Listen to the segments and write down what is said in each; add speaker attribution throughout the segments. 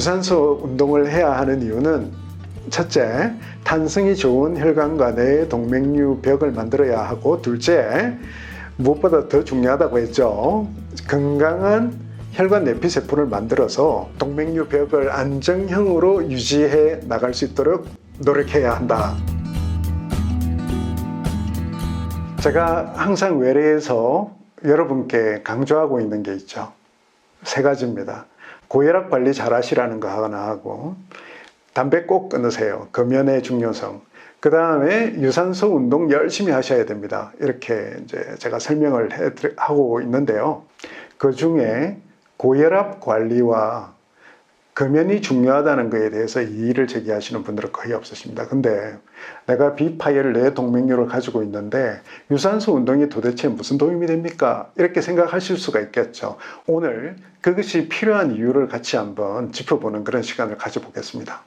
Speaker 1: 유산소 운동을 해야 하는 이유는 첫째, 탄성이 좋은 혈관과 내 동맥류 벽을 만들어야 하고 둘째, 무엇보다 더 중요하다고 했죠. 건강한 혈관 내피 세포를 만들어서 동맥류 벽을 안정형으로 유지해 나갈 수 있도록 노력해야 한다. 제가 항상 외래에서 여러분께 강조하고 있는 게 있죠. 세 가지입니다. 고혈압 관리 잘 하시라는 거 하나 하고, 담배 꼭 끊으세요. 금연의 중요성. 그 다음에 유산소 운동 열심히 하셔야 됩니다. 이렇게 이제 제가 설명을 해, 하고 있는데요. 그 중에 고혈압 관리와 금연이 중요하다는 것에 대해서 이의를 제기하시는 분들은 거의 없으십니다. 근데 내가 비파열 내 동맥류를 가지고 있는데 유산소 운동이 도대체 무슨 도움이 됩니까? 이렇게 생각하실 수가 있겠죠. 오늘 그것이 필요한 이유를 같이 한번 짚어보는 그런 시간을 가져보겠습니다.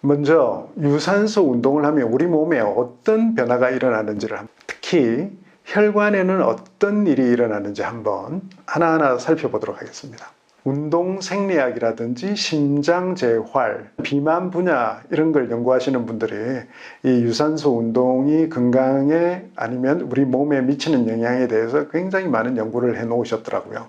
Speaker 1: 먼저 유산소 운동을 하면 우리 몸에 어떤 변화가 일어나는지를 특히 혈관에는 어떤 일이 일어나는지 한번 하나하나 살펴보도록 하겠습니다. 운동 생리학이라든지 심장 재활, 비만 분야 이런 걸 연구하시는 분들이 이 유산소 운동이 건강에 아니면 우리 몸에 미치는 영향에 대해서 굉장히 많은 연구를 해 놓으셨더라고요.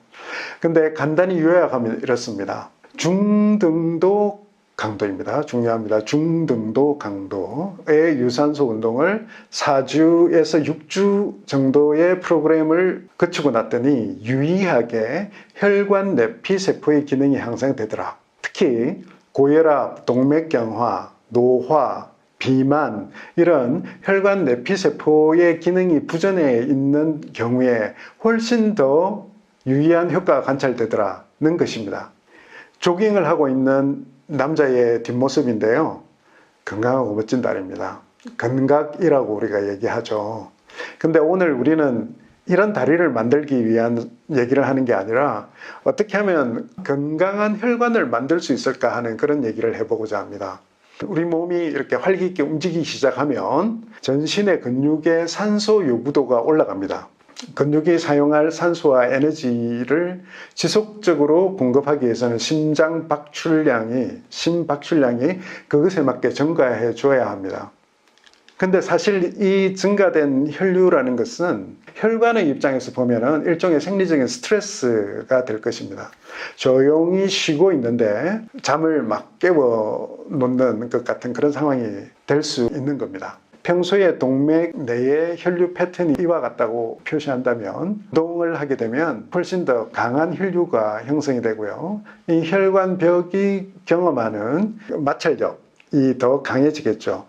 Speaker 1: 근데 간단히 요약하면 이렇습니다. 중등도 강도입니다. 중요합니다. 중등도 강도의 유산소 운동을 4주에서 6주 정도의 프로그램을 거치고 났더니 유의하게 혈관 내피 세포의 기능이 향상되더라. 특히 고혈압, 동맥경화, 노화, 비만 이런 혈관 내피 세포의 기능이 부전해 있는 경우에 훨씬 더 유의한 효과가 관찰되더라는 것입니다. 조깅을 하고 있는 남자의 뒷모습인데요. 건강하고 멋진 다리입니다. 건각이라고 우리가 얘기하죠. 근데 오늘 우리는 이런 다리를 만들기 위한 얘기를 하는 게 아니라 어떻게 하면 건강한 혈관을 만들 수 있을까 하는 그런 얘기를 해보고자 합니다. 우리 몸이 이렇게 활기 있게 움직이기 시작하면 전신의 근육의 산소 요구도가 올라갑니다. 근육이 사용할 산소와 에너지를 지속적으로 공급하기 위해서는 심장 박출량이 심박출량이 그것에 맞게 증가해 줘야 합니다. 근데 사실 이 증가된 혈류라는 것은 혈관의 입장에서 보면은 일종의 생리적인 스트레스가 될 것입니다. 조용히 쉬고 있는데 잠을 막 깨워 놓는 것 같은 그런 상황이 될 수 있는 겁니다. 평소에 동맥 내의 혈류 패턴이 이와 같다고 표시한다면 운동을 하게 되면 훨씬 더 강한 혈류가 형성이 되고요. 이 혈관벽이 경험하는 마찰력이 더 강해지겠죠.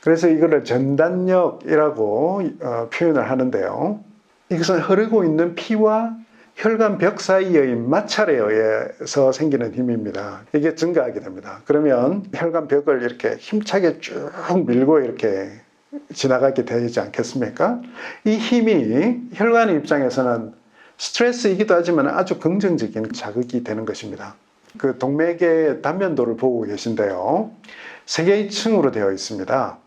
Speaker 1: 그래서 이거를 전단력이라고 어, 표현을 하는데요. 이것은 흐르고 있는 피와 혈관 벽 사이의 마찰에 의해서 생기는 힘입니다. 이게 증가하게 됩니다. 그러면 혈관 벽을 이렇게 힘차게 쭉 밀고 이렇게 지나가게 되지 않겠습니까? 이 힘이 혈관 입장에서는 스트레스이기도 하지만 아주 긍정적인 자극이 되는 것입니다. 그 동맥의 단면도를 보고 계신데요. 세 개의 층으로 되어 있습니다.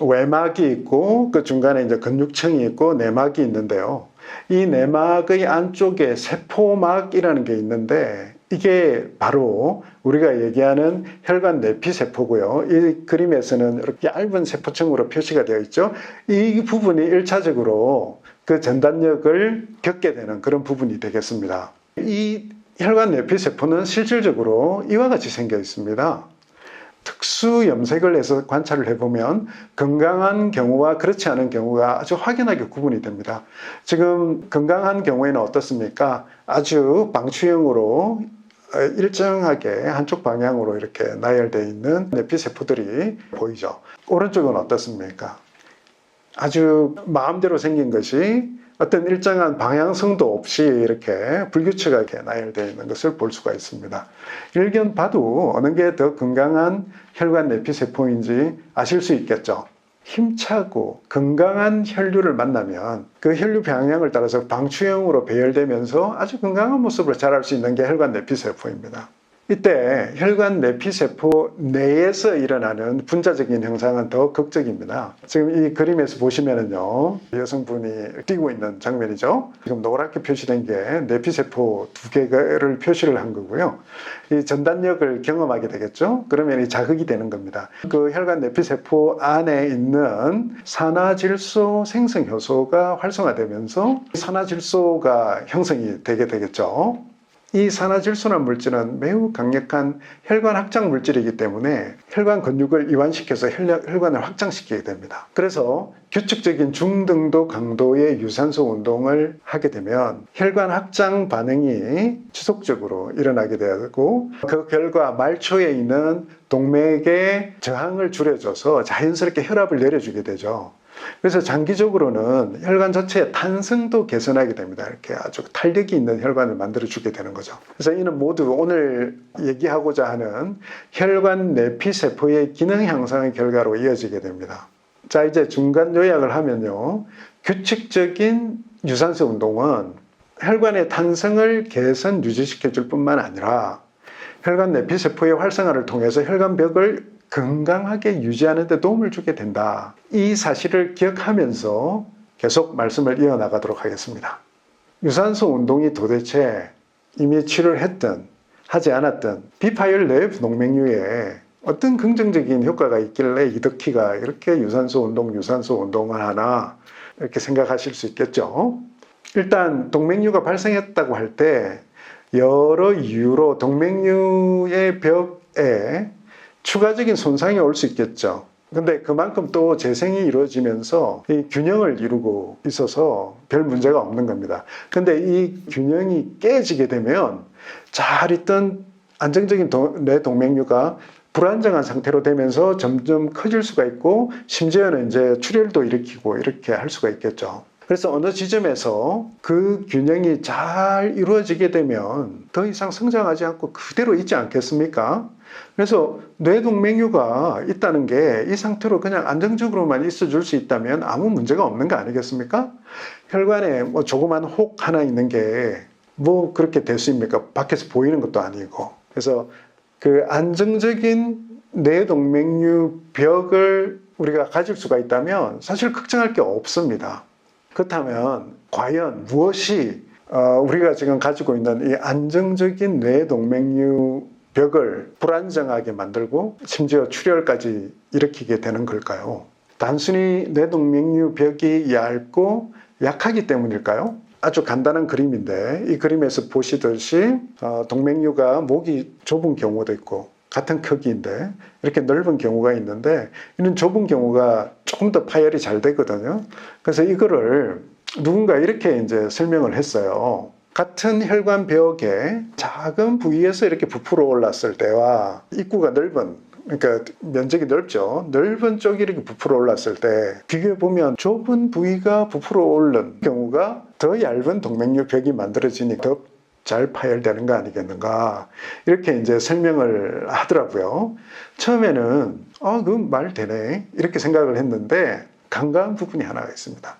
Speaker 1: 외막이 있고 그 중간에 이제 근육층이 있고 내막이 있는데요. 이 내막의 안쪽에 세포막이라는 게 있는데 이게 바로 우리가 얘기하는 혈관 내피 세포고요. 이 그림에서는 이렇게 얇은 세포층으로 표시가 되어 있죠. 이 부분이 일차적으로 그 전단력을 겪게 되는 그런 부분이 되겠습니다. 이 혈관 내피 세포는 실질적으로 이와 같이 생겨 있습니다. 특수 염색을 해서 관찰을 해보면 건강한 경우와 그렇지 않은 경우가 아주 확연하게 구분이 됩니다. 지금 건강한 경우에는 어떻습니까? 아주 방추형으로 일정하게 한쪽 방향으로 이렇게 나열되어 있는 내피세포들이 보이죠. 오른쪽은 어떻습니까? 아주 마음대로 생긴 것이 어떤 일정한 방향성도 없이 이렇게 불규칙하게 나열되어 있는 것을 볼 수가 있습니다. 일견 봐도 어느 게 더 건강한 혈관 내피세포인지 아실 수 있겠죠. 힘차고 건강한 혈류를 만나면 그 혈류 방향을 따라서 방추형으로 배열되면서 아주 건강한 모습을 자랄 수 있는 게 혈관 내피세포입니다. 이때 혈관 내피 세포 내에서 일어나는 분자적인 현상은 더 극적입니다. 지금 이 그림에서 보시면은요, 여성분이 뛰고 있는 장면이죠. 지금 노랗게 표시된 게 내피 세포 두 개를 표시를 한 거고요. 이 전단력을 경험하게 되겠죠. 그러면 이 자극이 되는 겁니다. 그 혈관 내피 세포 안에 있는 산화질소 생성 효소가 활성화되면서 산화질소가 형성이 되게 되겠죠. 이 산화질소란 물질은 매우 강력한 혈관 확장 물질이기 때문에 혈관 근육을 이완시켜서 혈관- 혈관을 확장시키게 됩니다. 그래서 규칙적인 중등도 강도의 유산소 운동을 하게 되면 혈관 확장 반응이 지속적으로 일어나게 되고 그 결과 말초에 있는 동맥의 저항을 줄여줘서 자연스럽게 혈압을 내려주게 되죠. 그래서 장기적으로는 혈관 자체의 탄성도 개선하게 됩니다. 이렇게 아주 탄력이 있는 혈관을 만들어 주게 되는 거죠. 그래서 이는 모두 오늘 얘기하고자 하는 혈관 내피 세포의 기능 향상의 결과로 이어지게 됩니다. 자, 이제 중간 요약을 하면요. 규칙적인 유산소 운동은 혈관의 탄성을 개선 유지시켜 줄 뿐만 아니라 혈관 내피 세포의 활성화를 통해서 혈관벽을 건강하게 유지하는 데 도움을 주게 된다. 이 사실을 기억하면서 계속 말씀을 이어나가도록 하겠습니다. 유산소 운동이 도대체 이미 치료를 했든 하지 않았든 비파열 내부 동맥류에 어떤 긍정적인 효과가 있길래 이덕희가 이렇게 유산소 운동, 유산소 운동을 하나 이렇게 생각하실 수 있겠죠. 일단 동맥류가 발생했다고 할 때 여러 이유로 동맥류의 벽에 추가적인 손상이 올 수 있겠죠. 근데 그만큼 또 재생이 이루어지면서 이 균형을 이루고 있어서 별 문제가 없는 겁니다. 근데 이 균형이 깨지게 되면 잘 있던 안정적인 도- 뇌 동맥류가 불안정한 상태로 되면서 점점 커질 수가 있고 심지어는 이제 출혈도 일으키고 이렇게 할 수가 있겠죠. 그래서 어느 지점에서 그 균형이 잘 이루어지게 되면 더 이상 성장하지 않고 그대로 있지 않겠습니까? 그래서 뇌동맥류가 있다는 게 이 상태로 그냥 안정적으로만 있어줄 수 있다면 아무 문제가 없는 거 아니겠습니까? 혈관에 뭐 조그만 혹 하나 있는 게 뭐 그렇게 될 수 있습니까? 밖에서 보이는 것도 아니고. 그래서 그 안정적인 뇌동맥류 벽을 우리가 가질 수가 있다면 사실 걱정할 게 없습니다. 그렇다면 과연 무엇이 어, 우리가 지금 가지고 있는 이 안정적인 뇌 동맥류 벽을 불안정하게 만들고 심지어 출혈까지 일으키게 되는 걸까요? 단순히 뇌동맥류 벽이 얇고 약하기 때문일까요? 아주 간단한 그림인데 이 그림에서 보시듯이 어, 동맥류가 목이 좁은 경우도 있고 같은 크기인데 이렇게 넓은 경우가 있는데 이런 좁은 경우가 조금 더 파열이 잘 되거든요. 그래서 이거를 누군가 이렇게 이제 설명을 했어요. 같은 혈관 벽에 작은 부위에서 이렇게 부풀어 올랐을 때와 입구가 넓은 그러니까 면적이 넓죠. 넓은 쪽이 이렇게 부풀어 올랐을 때 비교해 보면 좁은 부위가 부풀어 오른 경우가 더 얇은 동맥류 벽이 만들어지니 더 잘 파열되는 거 아니겠는가 이렇게 이제 설명을 하더라고요. 처음에는 아, 그말 되네 이렇게 생각을 했는데 간과한 부분이 하나가 있습니다.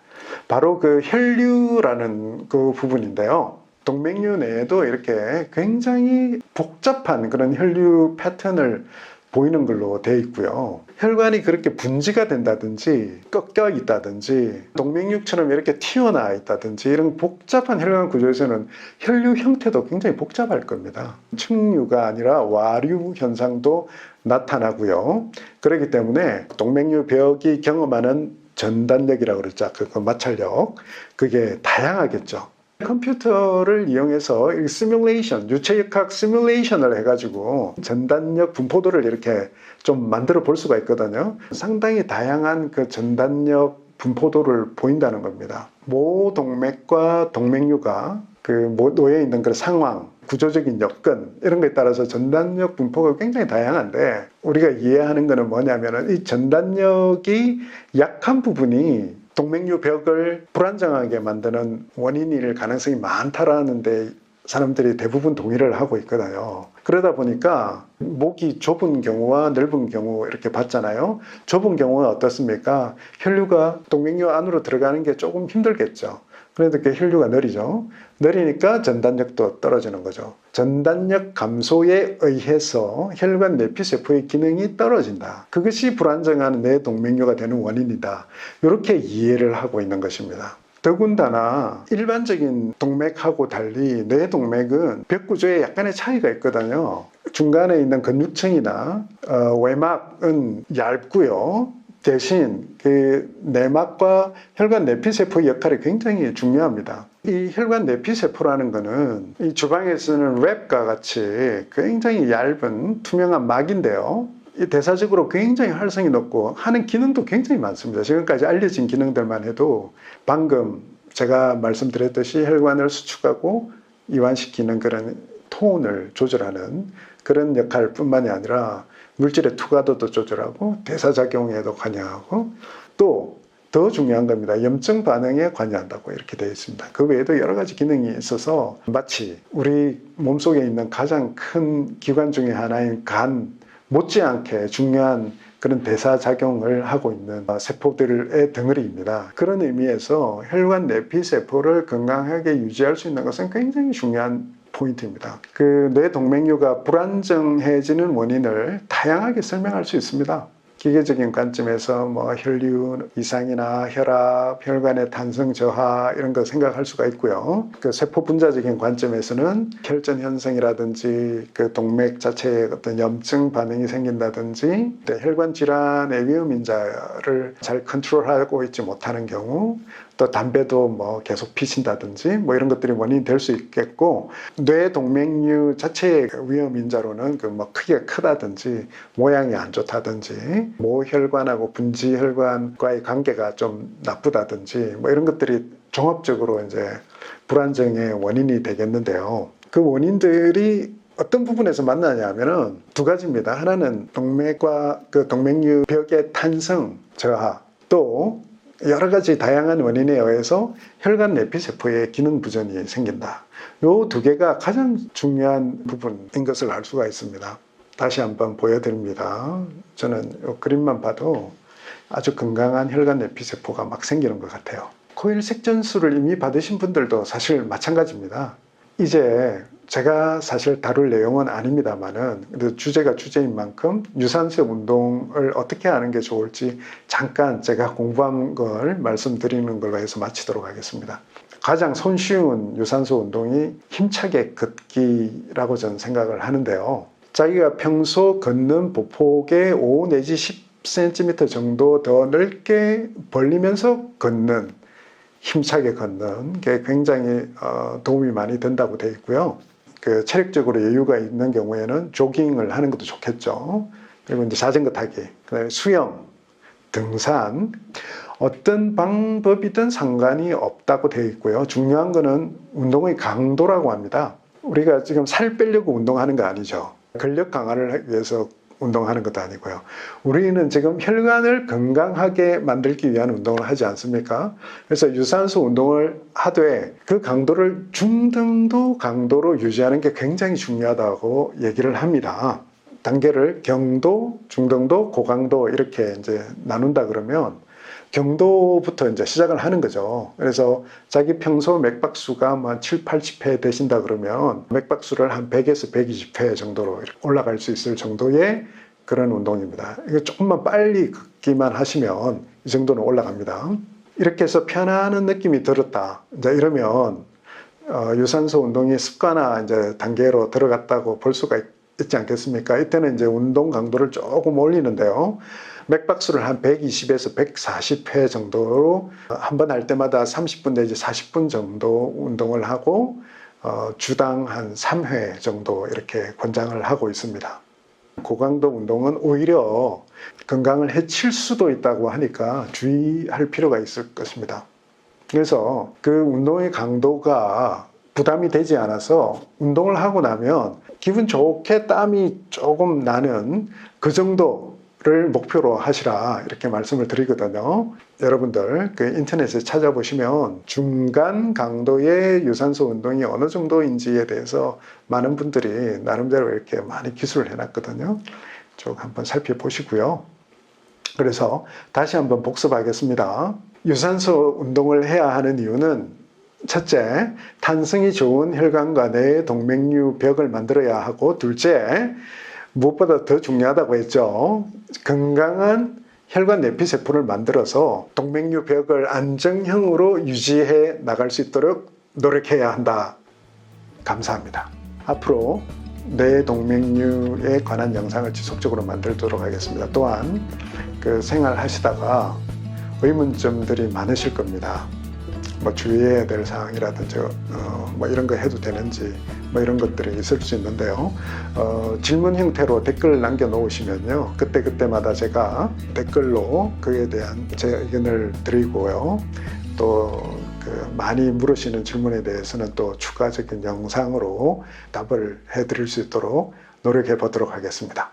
Speaker 1: 바로 그 혈류라는 그 부분인데요. 동맥류 내에도 이렇게 굉장히 복잡한 그런 혈류 패턴을 보이는 걸로 되어 있고요. 혈관이 그렇게 분지가 된다든지 꺾여 있다든지 동맥류처럼 이렇게 튀어나와 있다든지 이런 복잡한 혈관 구조에서는 혈류 형태도 굉장히 복잡할 겁니다. 측류가 아니라 와류 현상도 나타나고요. 그렇기 때문에 동맥류 벽이 경험하는 전단력이라고 그랬죠. 그 마찰력. 그게 다양하겠죠. 컴퓨터를 이용해서 이 시뮬레이션, 유체역학 시뮬레이션을 해가지고 전단력 분포도를 이렇게 좀 만들어 볼 수가 있거든요. 상당히 다양한 그 전단력 분포도를 보인다는 겁니다. 모 동맥과 동맥류가 그 모- 놓여 있는 그 상황, 구조적인 여건 이런 거에 따라서 전단력 분포가 굉장히 다양한데 우리가 이해하는 것은 뭐냐면은 이 전단력이 약한 부분이 동맥류 벽을 불안정하게 만드는 원인일 가능성이 많다라는 데 사람들이 대부분 동의를 하고 있거든요. 그러다 보니까 목이 좁은 경우와 넓은 경우 이렇게 봤잖아요. 좁은 경우는 어떻습니까? 혈류가 동맥류 안으로 들어가는 게 조금 힘들겠죠. 그래도 그 혈류가 느리죠. 느리니까 전단력도 떨어지는 거죠. 전단력 감소에 의해서 혈관 내피세포의 기능이 떨어진다. 그것이 불안정한 뇌동맥류가 되는 원인이다. 이렇게 이해를 하고 있는 것입니다. 더군다나 일반적인 동맥하고 달리 뇌동맥은 벽 구조에 약간의 차이가 있거든요. 중간에 있는 근육층이나 어, 외막은 얇고요. 대신 그 내막과 혈관 내피 세포의 역할이 굉장히 중요합니다. 이 혈관 내피 세포라는 거는 이 주방에 쓰는 랩과 같이 굉장히 얇은 투명한 막인데요. 이 대사적으로 굉장히 활성이 높고 하는 기능도 굉장히 많습니다. 지금까지 알려진 기능들만 해도 방금 제가 말씀드렸듯이 혈관을 수축하고 이완시키는 그런 톤을 조절하는 그런 역할뿐만이 아니라 물질의 투과도도 조절하고 대사작용에도 관여하고 또 더 중요한 겁니다. 염증 반응에 관여한다고 이렇게 되어 있습니다. 그 외에도 여러 가지 기능이 있어서 마치 우리 몸속에 있는 가장 큰 기관 중에 하나인 간 못지않게 중요한 그런 대사작용을 하고 있는 세포들의 덩어리입니다. 그런 의미에서 혈관 내피 세포를 건강하게 유지할 수 있는 것은 굉장히 중요한 포인트입니다. 그 뇌동맥류가 불안정해지는 원인을 다양하게 설명할 수 있습니다. 기계적인 관점에서 뭐 혈류 이상이나 혈압, 혈관의 탄성 저하 이런 거 생각할 수가 있고요. 그 세포 분자적인 관점에서는 혈전 현상이라든지 그 동맥 자체에 어떤 염증 반응이 생긴다든지 혈관 질환의 위험 인자를 잘 컨트롤하고 있지 못하는 경우 또 담배도 뭐 계속 피신다든지 뭐 이런 것들이 원인이 될 수 있겠고 뇌 동맥류 자체의 위험 인자로는 그 뭐 크기가 크다든지 모양이 안 좋다든지 모혈관하고 분지혈관과의 관계가 좀 나쁘다든지 뭐 이런 것들이 종합적으로 이제 불안정의 원인이 되겠는데요. 그 원인들이 어떤 부분에서 만나냐 하면은 두 가지입니다. 하나는 동맥과 그 동맥류 벽의 탄성 저하 또 여러 가지 다양한 원인에 의해서 혈관 내피 세포의 기능 부전이 생긴다. 요 두 개가 가장 중요한 부분인 것을 알 수가 있습니다. 다시 한번 보여드립니다. 저는 요 그림만 봐도 아주 건강한 혈관 내피 세포가 막 생기는 것 같아요. 코일 색전수를 이미 받으신 분들도 사실 마찬가지입니다. 이제 제가 사실 다룰 내용은 아닙니다만은 주제가 주제인 만큼 유산소 운동을 어떻게 하는 게 좋을지 잠깐 제가 공부한 걸 말씀드리는 걸로 해서 마치도록 하겠습니다. 가장 손쉬운 유산소 운동이 힘차게 걷기라고 저는 생각을 하는데요. 자기가 평소 걷는 보폭의 5 내지 10cm 정도 더 넓게 벌리면서 걷는 힘차게 걷는 게 굉장히 어, 도움이 많이 된다고 되어 있고요. 그 체력적으로 여유가 있는 경우에는 조깅을 하는 것도 좋겠죠. 그리고 이제 자전거 타기, 그다음에 수영, 등산 어떤 방법이든 상관이 없다고 되어 있고요. 중요한 거는 운동의 강도라고 합니다. 우리가 지금 살 빼려고 운동하는 거 아니죠. 근력 강화를 위해서 운동하는 것도 아니고요. 우리는 지금 혈관을 건강하게 만들기 위한 운동을 하지 않습니까? 그래서 유산소 운동을 하되 그 강도를 중등도 강도로 유지하는 게 굉장히 중요하다고 얘기를 합니다. 단계를 경도, 중등도, 고강도 이렇게 이제 나눈다 그러면 경도부터 이제 시작을 하는 거죠. 그래서 자기 평소 맥박수가 뭐 7, 80회 되신다 그러면 맥박수를 한 100에서 120회 정도로 올라갈 수 있을 정도의 그런 운동입니다. 이거 조금만 빨리 걷기만 하시면 이 정도는 올라갑니다. 이렇게 해서 편안한 느낌이 들었다. 이제 이러면 어, 유산소 운동이 습관화 이제 단계로 들어갔다고 볼 수가 있, 있지 않겠습니까? 이때는 이제 운동 강도를 조금 올리는데요. 맥박수를 한 120에서 140회 정도로 한 번 할 때마다 30분 내지 40분 정도 운동을 하고 어, 주당 한 3회 정도 이렇게 권장을 하고 있습니다. 고강도 운동은 오히려 건강을 해칠 수도 있다고 하니까 주의할 필요가 있을 것입니다. 그래서 그 운동의 강도가 부담이 되지 않아서 운동을 하고 나면 기분 좋게 땀이 조금 나는 그 정도 를 목표로 하시라 이렇게 말씀을 드리거든요. 여러분들 그 인터넷에 찾아보시면 중간 강도의 유산소 운동이 어느 정도인지에 대해서 많은 분들이 나름대로 이렇게 많이 기술을 해놨거든요. 쭉 한번 살펴보시고요. 그래서 다시 한번 복습하겠습니다. 유산소 운동을 해야 하는 이유는 첫째, 탄성이 좋은 혈관과 내 동맥류 벽을 만들어야 하고 둘째, 무엇보다 더 중요하다고 했죠. 건강한 혈관 내피 세포를 만들어서 동맥류 벽을 안정형으로 유지해 나갈 수 있도록 노력해야 한다. 감사합니다. 앞으로 뇌 동맥류에 관한 영상을 지속적으로 만들도록 하겠습니다. 또한 그 생활하시다가 의문점들이 많으실 겁니다. 뭐 주의해야 될 사항이라든지 어, 뭐 이런 거 해도 되는지 뭐 이런 것들이 있을 수 있는데요. 어, 질문 형태로 댓글을 남겨놓으시면요. 그때 그때마다 제가 댓글로 그에 대한 제 의견을 드리고요. 또 그 많이 물으시는 질문에 대해서는 또 추가적인 영상으로 답을 해드릴 수 있도록 노력해 보도록 하겠습니다.